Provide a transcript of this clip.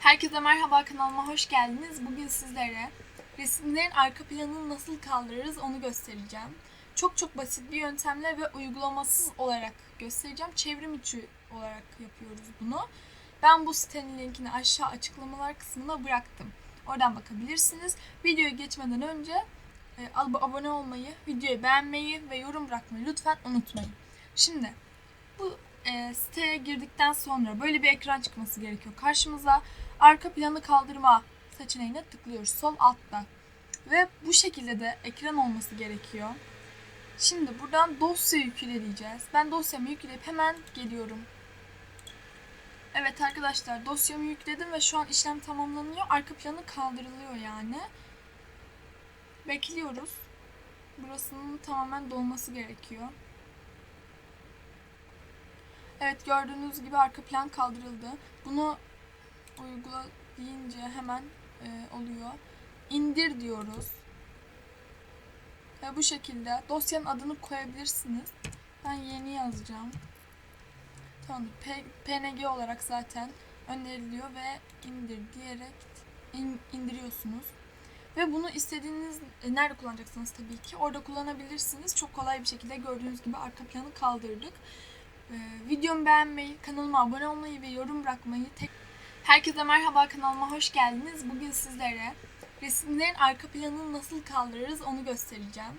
Herkese merhaba kanalıma hoş geldiniz. Bugün sizlere resimlerin arka planını nasıl kaldırırız onu göstereceğim. Çok çok basit bir yöntemle ve uygulamasız olarak göstereceğim. Çevrim içi olarak yapıyoruz bunu. Ben bu sitenin linkini aşağı açıklamalar kısmına bıraktım. Oradan bakabilirsiniz. Videoya geçmeden önce e, ab- abone olmayı, videoyu beğenmeyi ve yorum bırakmayı lütfen unutmayın. Şimdi bu e, siteye girdikten sonra böyle bir ekran çıkması gerekiyor karşımıza. Arka planı kaldırma seçeneğine tıklıyoruz sol altta. Ve bu şekilde de ekran olması gerekiyor. Şimdi buradan dosya yükle diyeceğiz. Ben dosyamı yükleyip hemen geliyorum. Evet arkadaşlar dosyamı yükledim ve şu an işlem tamamlanıyor. Arka planı kaldırılıyor yani. Bekliyoruz. Burasının tamamen dolması gerekiyor. Evet gördüğünüz gibi arka plan kaldırıldı. Bunu uygula deyince hemen e, oluyor. İndir diyoruz. Ve bu şekilde dosyanın adını koyabilirsiniz. Ben yeni yazacağım. Tamam. PNG olarak zaten öneriliyor ve indir diyerek in- indiriyorsunuz. Ve bunu istediğiniz e, nerede kullanacaksınız tabii ki. Orada kullanabilirsiniz. Çok kolay bir şekilde gördüğünüz gibi arka planı kaldırdık. Ee, videomu beğenmeyi, kanalıma abone olmayı ve yorum bırakmayı tek... Herkese merhaba kanalıma hoş geldiniz. Bugün sizlere resimlerin arka planını nasıl kaldırırız onu göstereceğim.